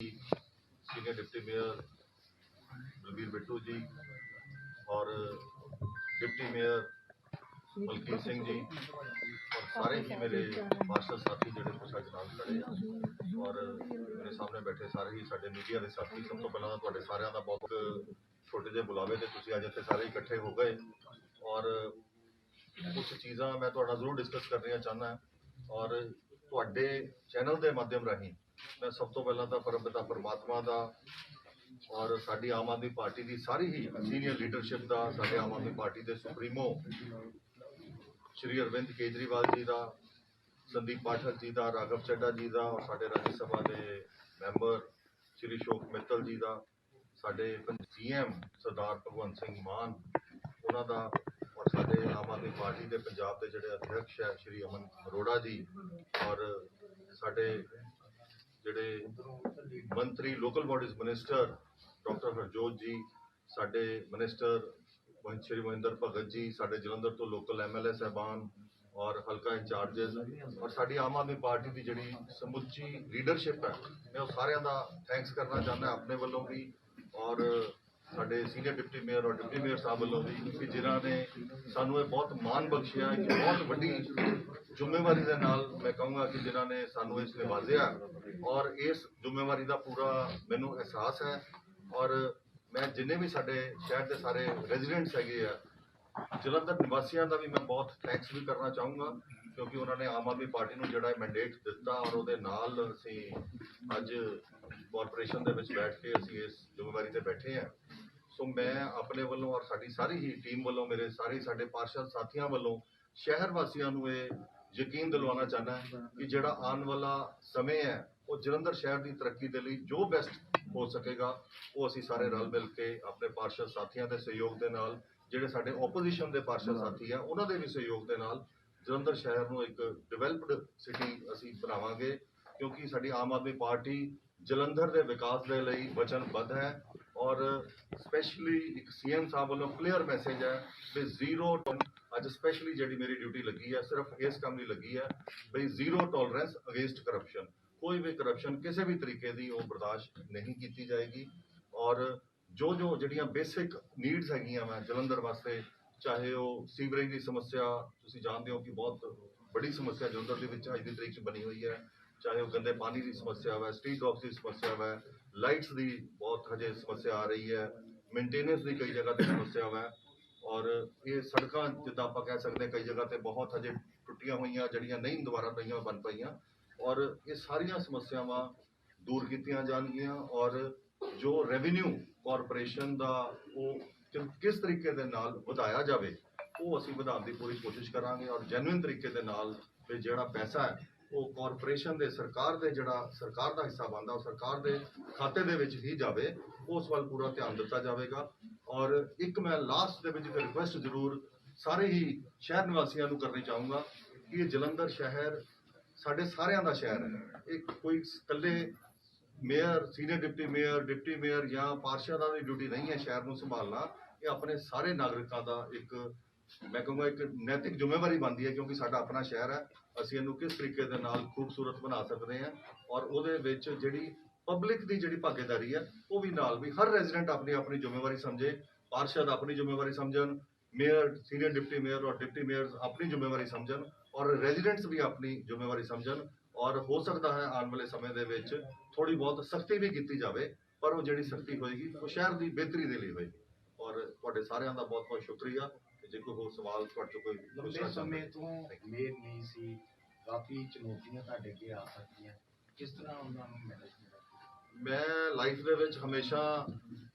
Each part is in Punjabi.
senior deputy mayor Balbir Bittu ji और डिप्टी मेयर ਮਲਕੀਤ ਸਿੰਘ ਜੀ ਔਰ ਸਾਰੇ ਹੀ ਮੇਰੇ ਮਾਸਟਰ ਸਾਥੀ ਜਿਹੜੇ ਕੁਛ ਅੱਜ ਨਾਲ ਖੜੇ ਆ ਔਰ ਮੇਰੇ ਸਾਹਮਣੇ ਬੈਠੇ ਸਾਰੇ ਹੀ ਸਾਡੇ ਮੀਡੀਆ ਦੇ ਸਾਥੀ ਸਭ ਤੋਂ ਪਹਿਲਾਂ ਤਾਂ ਤੁਹਾਡੇ ਸਾਰਿਆਂ ਦਾ ਬਹੁਤ ਛੋਟੇ ਜਿਹੇ ਬੁਲਾਵੇ ਤੇ ਤੁਸੀਂ ਅੱਜ ਇੱਥੇ ਸਾਰੇ ਇਕੱਠੇ ਹੋ ਗਏ ਔਰ ਕੁਝ ਚੀਜ਼ਾਂ ਮੈਂ ਤੁਹਾਡਾ ਜ਼ਰੂਰ ਡਿਸਕਸ ਕਰਨੀਆਂ ਚਾਹੁੰਦਾ ਔਰ ਤੁਹਾਡੇ ਚੈਨਲ ਦੇ ਮਾਧਿਅਮ ਰਾਹੀਂ ਮੈਂ ਸਭ ਤੋਂ ਪਹਿਲਾਂ ਤਾਂ ਪਰਮਪਿਤਾ ਪਰਮਾਤਮਾ ਦਾ ਔਰ ਸਾਡੀ ਆਮ ਆਦਮੀ ਪਾਰਟੀ ਦੀ ਸਾਰੀ ਹੀ ਸੀਨੀਅਰ ਲੀਡਰਸ਼ਿਪ ਦਾ, ਸਾਡੇ ਆਮ ਆਦਮੀ ਪਾਰਟੀ ਦੇ ਸੁਪਰੀਮੋ ਸ਼੍ਰੀ ਅਰਵਿੰਦ ਕੇਜਰੀਵਾਲ ਜੀ ਦਾ, ਸੰਦੀਪ ਪਾਠਕ ਜੀ ਦਾ, ਰਾਘਵ ਚੱਡਾ ਜੀ ਦਾ ਔਰ ਸਾਡੇ ਰਾਜ ਸਭਾ ਦੇ ਮੈਂਬਰ ਸ਼੍ਰੀ ਸ਼ੋਕ ਮਿੱਤਲ ਜੀ ਦਾ, ਸਾਡੇ ਸੀਐਮ ਸਰਦਾਰ ਭਗਵੰਤ ਸਿੰਘ ਮਾਨ, ਉਹਨਾਂ ਦਾ ਸਾਡੇ ਆਮ ਆਦਮੀ ਪਾਰਟੀ ਦੇ ਪੰਜਾਬ ਦੇ ਜਿਹੜੇ ਅਧਿਕਸ਼ ਹੈ, ਸ਼੍ਰੀ ਅਮਨ ਅਰੋੜਾ ਜੀ ਔਰ ਸਾਡੇ ਜਿਹੜੇ ਮੰਤਰੀ local bodies minister doctor Harjot ji, ਸਾਡੇ ਮਿਨਿਸਟਰ ਸ਼੍ਰੀ ਮਹਿੰਦਰ ਭਗਤ ਜੀ, ਸਾਡੇ ਜਲੰਧਰ ਤੋਂ ਲੋਕਲ ਐਮਐਲਏ ਸਹਿਬਾਨ ਔਰ ਹਲਕਾ ਇੰਚਾਰਜਸ ਔਰ ਸਾਡੀ ਆਮ ਆਦਮੀ ਪਾਰਟੀ ਦੀ ਜਿਹੜੀ ਸਮੁੱਚੀ ਲੀਡਰਸ਼ਿਪ ਹੈ, ਮੈਂ ਉਹ ਸਾਰਿਆਂ ਦਾ ਥੈਂਕਸ ਕਰਨਾ ਚਾਹੁੰਦਾ, ਆਪਣੇ ਵੱਲੋਂ ਵੀ ਔਰ ਸਾਡੇ ਸੀਨੀਅਰ ਡਿਪਟੀ ਮੇਅਰ ਔਰ ਡਿਪਟੀ ਮੇਅਰ ਸਾਹਿਬ ਵੱਲੋਂ ਵੀ ਕਿ ਜਿਨ੍ਹਾਂ ਨੇ ਸਾਨੂੰ ਇਹ ਬਹੁਤ ਮਾਣ ਬਖਸ਼ਿਆ ਕਿ ਬਹੁਤ ਵੱਡੀ ਜ਼ਿੰਮੇਵਾਰੀ ਦੇ ਨਾਲ ਮੈਂ ਕਹੂੰਗਾ ਕਿ ਜਿਨ੍ਹਾਂ ਨੇ ਸਾਨੂੰ ਇਸ ਨਿਵਾਜ਼ਿਆ ਔਰ ਇਸ ਜ਼ਿੰਮੇਵਾਰੀ ਦਾ ਪੂਰਾ ਮੈਨੂੰ ਅਹਿਸਾਸ ਹੈ ਔਰ ਮੈਂ ਜਿੰਨੇ ਵੀ ਸਾਡੇ ਸ਼ਹਿਰ ਦੇ ਸਾਰੇ ਰੈਜ਼ੀਡੈਂਟਸ ਹੈਗੇ ਆ, ਜਲੰਧਰ ਨਿਵਾਸੀਆਂ ਦਾ ਵੀ ਮੈਂ ਬਹੁਤ ਥੈਂਕਸ ਵੀ ਕਰਨਾ ਚਾਹੂੰਗਾ ਕਿਉਂਕਿ ਉਹਨਾਂ ਨੇ ਆਮ ਆਦਮੀ ਪਾਰਟੀ ਨੂੰ ਜਿਹੜਾ ਮੈਂਡੇਟ ਦਿੱਤਾ ਔਰ ਉਹਦੇ ਨਾਲ ਅਸੀਂ ਅੱਜ ਕਾਰਪੋਰੇਸ਼ਨ ਦੇ ਵਿੱਚ ਬੈਠ ਕੇ ਅਸੀਂ ਇਸ ਜ਼ਿੰਮੇਵਾਰੀ ਤੇ ਬੈਠੇ ਹਾਂ। ਸੋ ਮੈਂ ਆਪਣੇ ਵੱਲੋਂ ਔਰ ਸਾਡੀ ਸਾਰੀ ਹੀ ਟੀਮ ਵੱਲੋਂ, ਮੇਰੇ ਸਾਰੇ ਸਾਡੇ ਪਾਰਸ਼ਦ ਸਾਥੀਆਂ ਵੱਲੋਂ ਸ਼ਹਿਰ ਵਾਸੀਆਂ ਨੂੰ ਇਹ ਯਕੀਨ ਦਿਲਵਾਉਣਾ ਚਾਹੁੰਦਾ ਕਿ ਜਿਹੜਾ ਆਉਣ ਵਾਲਾ ਸਮੇਂ ਹੈ, ਉਹ ਜਲੰਧਰ ਸ਼ਹਿਰ ਦੀ ਤਰੱਕੀ ਦੇ ਲਈ ਜੋ ਬੈਸਟ ਹੋ ਸਕੇਗਾ, ਉਹ ਅਸੀਂ ਸਾਰੇ ਰਲ ਮਿਲ ਕੇ ਆਪਣੇ ਪਾਰਸ਼ਦ ਸਾਥੀਆਂ ਦੇ ਸਹਿਯੋਗ ਦੇ ਨਾਲ, ਜਿਹੜੇ ਸਾਡੇ ਆਪੋਜੀਸ਼ਨ ਦੇ ਪਾਰਸ਼ਦ ਸਾਥੀ ਆ, ਉਹਨਾਂ ਦੇ ਵੀ ਸਹਿਯੋਗ ਦੇ ਨਾਲ ਜਲੰਧਰ ਸ਼ਹਿਰ ਨੂੰ ਇੱਕ ਡਿਵੈਲਪਡ ਸਿਟੀ ਅਸੀਂ ਬਣਾਵਾਂਗੇ, ਕਿਉਂਕਿ ਸਾਡੀ ਆਮ ਆਦਮੀ ਪਾਰਟੀ ਜਲੰਧਰ ਦੇ ਵਿਕਾਸ ਦੇ ਲਈ ਵਚਨਬੱਧ ਹੈ ਔਰ ਸਪੈਸ਼ਲੀ ਇੱਕ ਸੀਐਮ ਸਾਹਿਬ ਵੱਲੋਂ ਕਲੀਅਰ ਮੈਸੇਜ ਹੈ ਕਿ ਜ਼ੀਰੋ ਅੱਜ ਸਪੈਸ਼ਲੀ ਜਿਹੜੀ ਮੇਰੀ ਡਿਊਟੀ ਲੱਗੀ ਹੈ, ਸਿਰਫ ਇਸ ਕੰਮ ਲਈ ਲੱਗੀ ਹੈ ਬਈ ਜ਼ੀਰੋ ਟੋਲਰੈਂਸ ਅਗੇਂਸਟ ਕਰਪਸ਼ਨ ਕੋਈ ਵੀ ਕਰਪਸ਼ਨ ਕਿਸੇ ਵੀ ਤਰੀਕੇ ਦੀ ਉਹ ਬਰਦਾਸ਼ਤ ਨਹੀਂ ਕੀਤੀ ਜਾਏਗੀ ਔਰ ਜੋ ਜੋ ਜਿਹੜੀਆਂ ਬੇਸਿਕ ਨੀਡਸ ਹੈਗੀਆਂ ਵਾ ਜਲੰਧਰ ਵਾਸਤੇ ਚਾਹੇ ਉਹ ਸੀਵਰੇਜ ਦੀ ਸਮੱਸਿਆ ਤੁਸੀਂ ਜਾਣਦੇ ਹੋ ਕਿ ਬਹੁਤ ਬੜੀ ਸਮੱਸਿਆ ਜਲੰਧਰ ਦੇ ਵਿੱਚ ਅੱਜ ਦੀ ਤਰੀਕ 'ਚ ਬਣੀ ਹੋਈ ਹੈ। ਚਾਹੇ ਉਹ ਗੰਦੇ ਪਾਣੀ ਦੀ ਸਮੱਸਿਆ ਵਾ ਸਟਰੀਟ ਡੌਗਸ ਦੀ ਸਮੱਸਿਆ ਵਾ ਲਾਈਟਸ ਦੀ ਬਹੁਤ ਹਜੇ ਸਮੱਸਿਆ ਆ ਰਹੀ ਹੈ। ਮੇਨਟੇਨੈਂਸ ਦੀ ਕਈ ਜਗ੍ਹਾ ਤੇ ਸਮੱਸਿਆ ਵਾ ਔਰ ਇਹ ਸੜਕਾਂ ਜਿੱਦਾਂ ਆਪਾਂ ਕਹਿ ਸਕਦੇ ਹਾਂ, ਕਈ ਜਗ੍ਹਾ ਤੇ ਬਹੁਤ ਹਜੇ ਟੁੱਟੀਆਂ ਹੋਈਆਂ ਜਿਹੜੀਆਂ ਨਹੀਂ ਦੁਬਾਰਾ ਪਈਆਂ ਬਣ ਪਈਆਂ। ਔਰ ਇਹ ਸਾਰੀਆਂ ਸਮੱਸਿਆਵਾਂ ਦੂਰ ਕੀਤੀਆਂ ਜਾਣਗੀਆਂ ਔਰ ਜੋ ਰੈਵਨਿਊ ਕਾਰਪੋਰੇਸ਼ਨ ਦਾ ਉਹ ਕਿ- ਕਿਸ ਤਰੀਕੇ ਦੇ ਨਾਲ ਵਧਾਇਆ ਜਾਵੇ, ਉਹ ਅਸੀਂ ਵਧਾਉਣ ਦੀ ਪੂਰੀ ਕੋਸ਼ਿਸ਼ ਕਰਾਂਗੇ ਔਰ ਜੈਨੂਇਨ ਤਰੀਕੇ ਦੇ ਨਾਲ ਵੀ ਜਿਹੜਾ ਪੈਸਾ ਹੈ, ਉਹ ਕਾਰਪੋਰੇਸ਼ਨ ਦੇ, ਸਰਕਾਰ ਦੇ ਜਿਹੜਾ, ਸਰਕਾਰ ਦਾ ਹਿੱਸਾ ਬਣਦਾ, ਉਹ ਸਰਕਾਰ ਦੇ ਖਾਤੇ ਦੇ ਵਿੱਚ ਹੀ ਜਾਵੇ, ਉਸ ਵੱਲ ਪੂਰਾ ਧਿਆਨ ਦਿੱਤਾ ਜਾਵੇਗਾ। ਔਰ ਇੱਕ ਮੈਂ ਲਾਸਟ ਦੇ ਵਿੱਚ ਇੱਕ ਰਿਕੁਐਸਟ ਜ਼ਰੂਰ ਸਾਰੇ ਹੀ ਸ਼ਹਿਰ ਨਿਵਾਸੀਆਂ ਨੂੰ ਕਰਨੀ ਚਾਹੂੰਗਾ ਕਿ ਇਹ ਜਲੰਧਰ ਸ਼ਹਿਰ ਸਾਡੇ ਸਾਰਿਆਂ ਦਾ ਸ਼ਹਿਰ ਹੈ। ਇਹ ਕੋਈ ਇਕੱਲੇ mayor, senior deputy mayor deputy mayor ਜਾਂ ਪਾਰਸ਼ਦਾਂ ਦੀ ਡਿਊਟੀ ਨਹੀਂ ਹੈ ਸ਼ਹਿਰ ਨੂੰ ਸੰਭਾਲਣਾ, ਇਹ ਆਪਣੇ ਸਾਰੇ ਨਾਗਰਿਕਾਂ ਦਾ ਇੱਕ, ਮੈਂ ਕਹੂੰਗਾ ਇੱਕ ਨੈਤਿਕ ਜ਼ਿੰਮੇਵਾਰੀ ਬਣਦੀ ਹੈ ਕਿਉਂਕਿ ਸਾਡਾ ਆਪਣਾ ਸ਼ਹਿਰ ਹੈ। ਅਸੀਂ ਇਹਨੂੰ ਕਿਸ ਤਰੀਕੇ ਦੇ ਨਾਲ ਖੂਬਸੂਰਤ ਬਣਾ ਸਕਦੇ ਹਾਂ ਔਰ ਉਹਦੇ ਵਿੱਚ ਜਿਹੜੀ ਪਬਲਿਕ ਦੀ ਜਿਹੜੀ ਭਾਗੀਦਾਰੀ ਹੈ, ਉਹ ਵੀ ਨਾਲ ਵੀ ਹਰ ਰੈਜ਼ੀਡੈਂਟ ਆਪਣੀ ਆਪਣੀ ਜ਼ਿੰਮੇਵਾਰੀ ਸਮਝੇ ਪਾਰਸ਼ਦ ਆਪਣੀ ਜ਼ਿੰਮੇਵਾਰੀ ਸਮਝਣ, ਮੇਅਰ, ਸੀਨੀਅਰ ਡਿਪਟੀ ਮੇਅਰ ਔਰ ਡਿਪਟੀ ਮੇਅਰ ਆਪਣੀ ਜ਼ਿੰਮੇਵਾਰੀ ਸਮਝਣ ਔਰ ਰੈਜ਼ੀਡੈਂਟਸ ਵੀ ਆਪਣੀ ਜ਼ਿੰਮੇਵਾਰੀ ਸਮਝਣ। ਔਰ ਹੋ ਸਕਦਾ ਹੈ ਆਉਣ ਵਾਲੇ ਸਮੇਂ ਦੇ ਵਿੱਚ ਥੋੜੀ ਬਹੁਤ ਸਖਤੀ ਵੀ ਕੀਤੀ ਜਾਵੇ ਪਰ ਉਹ ਜਿਹੜੀ ਸਖਤੀ ਹੋਏਗੀ ਉਹ ਸ਼ਹਿਰ ਦੀ ਬਿਹਤਰੀ ਦੇ ਲਈ ਹੋਏਗੀ। ਔਰ ਤੁਹਾਡੇ ਸਾਰਿਆਂ ਦਾ ਬਹੁਤ ਬਹੁਤ ਸ਼ੁਕਰੀਆ। ਜੇ ਕੋਈ ਹੋਰ ਸਵਾਲ ਤੁਹਾਡੇ ਤੋਂ ਕੋਈ ਲੰਬੇ ਸਮੇਂ ਤੋਂ ਮੇਰ ਨਹੀਂ ਸੀ। ਕਾਫੀ ਚੁਣੌਤੀਆਂ ਤੁਹਾਡੇ ਅੱਗੇ ਆ ਸਕਦੀਆਂ। ਕਿਸ ਤਰ੍ਹਾਂ ਉਹਨਾਂ ਨੂੰ ਮੈਨੇਜ ਮੈਂ ਲਾਈਫ ਦੇ ਵਿੱਚ ਹਮੇਸ਼ਾ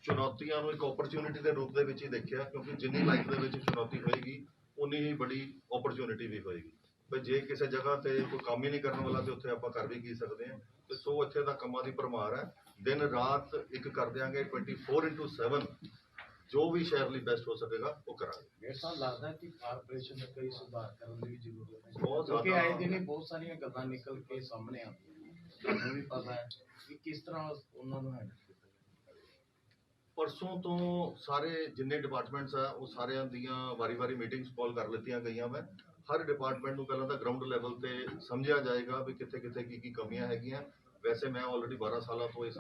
ਚੁਣੌਤੀਆਂ ਨੂੰ ਇੱਕ ਓਪਰਚੁਨਿਟੀ ਦੇ ਰੂਪ ਦੇ ਵਿੱਚ ਹੀ ਦੇਖਿਆ ਕਿਉਂਕਿ ਜਿੰਨੀ ਲਾਈਫ ਦੇ ਵਿੱਚ ਚੁਣੌਤੀ ਹੋਏਗੀ ਉਨੀ ਹੀ ਬੜੀ ਓਪਰਚੁਨਿਟੀ ਵੀ ਹੋਏਗੀ। ਪਰ ਜੇ ਕਿਸੇ ਜਗ੍ਹਾ ਤੇ ਕੋਈ ਕੰਮ ਹੀ ਨਹੀਂ ਕਰਨ ਵਾਲਾ ਤੇ ਉੱਥੇ ਆਪਾਂ ਕਰ ਵੀ ਕੀ ਸਕਦੇ ਹਾਂ। ਤੇ ਸੋ ਇੱਥੇ ਦਾ ਕੰਮਾਂ ਦੀ ਭਰਮਾਰ ਹੈ। ਦਿਨ ਰਾਤ ਇੱਕ ਕਰ ਦਿਆਂਗੇ 24/7 ਜੋ ਵੀ ਸ਼ਹਿਰ ਲਈ ਬੈਸਟ ਹੋ ਸਕੇਗਾ ਉਹ ਕਰਾਂਗੇ। ਮੇਰੇ ਸਾਹ ਲੱਗਦਾ ਕਿ ਕਾਰਪੋਰੇਸ਼ਨ ਦਾ ਕਈ ਸੁਧਾਰ ਕਰਨ ਦੀ ਵੀ ਜ਼ਰੂਰਤ ਹੈ। ਬਹੁਤ ਕਿਉਂਕਿ। ਆਏ ਦਿਨ ਹੀ ਬਹੁਤ ਸਾਰੀਆਂ ਗੱਲਾਂ ਨਿਕਲ ਕੇ ਸਾਹਮਣੇ ਆਉਂਦੀਆਂ ਤੁਹਾਨੂੰ ਵੀ ਪਤਾ ਹੈ ਕਿ ਕਿਸ ਤਰ੍ਹਾਂ ਉਹਨਾਂ ਨੂੰ ਹੈਂਡਲ ਪਰਸੋਂ ਤੋਂ ਸਾਰੇ ਜਿੰਨੇ ਡਿਪਾਰਟਮੈਂਟਸ ਆ, ਉਹ ਸਾਰਿਆਂ ਦੀਆਂ ਵਾਰੀ-ਵਾਰੀ ਮੀਟਿੰਗਸ ਕਾਲ ਕਰ ਲਿੱਤੀਆਂ ਗਈਆਂ ਮੈਂ। ਹਰ ਡਿਪਾਰਟਮੈਂਟ ਨੂੰ ਪਹਿਲਾਂ ਤਾਂ ਗਰਾਊਂਡ ਲੈਵਲ ਤੇ ਸਮਝਿਆ ਜਾਏਗਾ ਵੀ ਕਿੱਥੇ ਕਿੱਥੇ ਕੀ ਕੀ ਕਮੀਆਂ ਹੈਗੀਆਂ। ਵੈਸੇ ਮੈਂ ਆਲਰੇਡੀ 12 ਸਾਲਾਂ ਤੋਂ ਇਸ